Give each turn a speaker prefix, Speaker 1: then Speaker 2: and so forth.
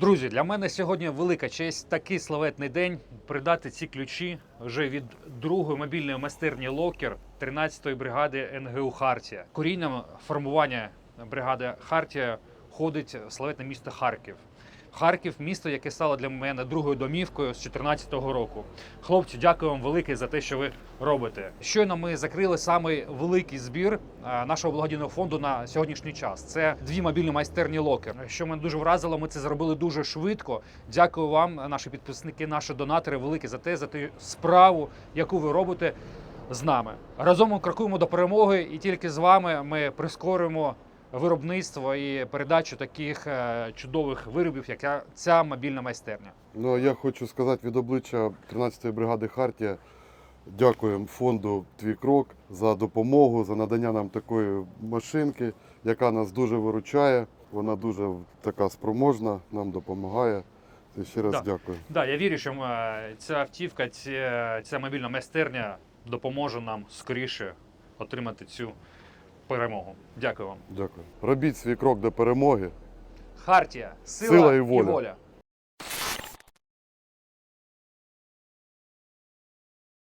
Speaker 1: Друзі, для мене сьогодні велика честь такий славетний день придати ці ключі вже від другої мобільної майстерні Локер 13-ї бригади НГУ Хартія. Корінням формування бригади Хартія ходить славетне місто Харків. Харків місто, яке стало для мене другою домівкою з 2014 року. Хлопці, дякую вам велике за те, що ви робите. Щойно ми закрили самий великий збір нашого благодійного фонду на сьогоднішній час. Це дві мобільні майстерні локер. Що мене дуже вразило, ми це зробили дуже швидко. Дякую вам, наші підписники, наші донатори, велике за те, за ту справу, яку ви робите з нами. Разом ми крокуємо до перемоги, і тільки з вами ми прискорюємо виробництво і передачу таких е, чудових виробів, як ця- мобільна майстерня.
Speaker 2: Ну, я хочу сказати від обличчя 13-ї бригади Хартія. Дякуємо фонду Твій крок за допомогу, за надання нам такої машинки, яка нас дуже виручає. Вона дуже така спроможна, нам допомагає. І ще раз
Speaker 1: Да.
Speaker 2: дякую.
Speaker 1: Да, я вірю, що е, ця автівка, ця, ця мобільна майстерня допоможе нам скоріше отримати цю перемогу. Дякую вам.
Speaker 2: Дякую. Робіть свій крок до перемоги.
Speaker 1: Хартія, сила,
Speaker 2: Сила і
Speaker 1: І
Speaker 2: воля.
Speaker 1: воля.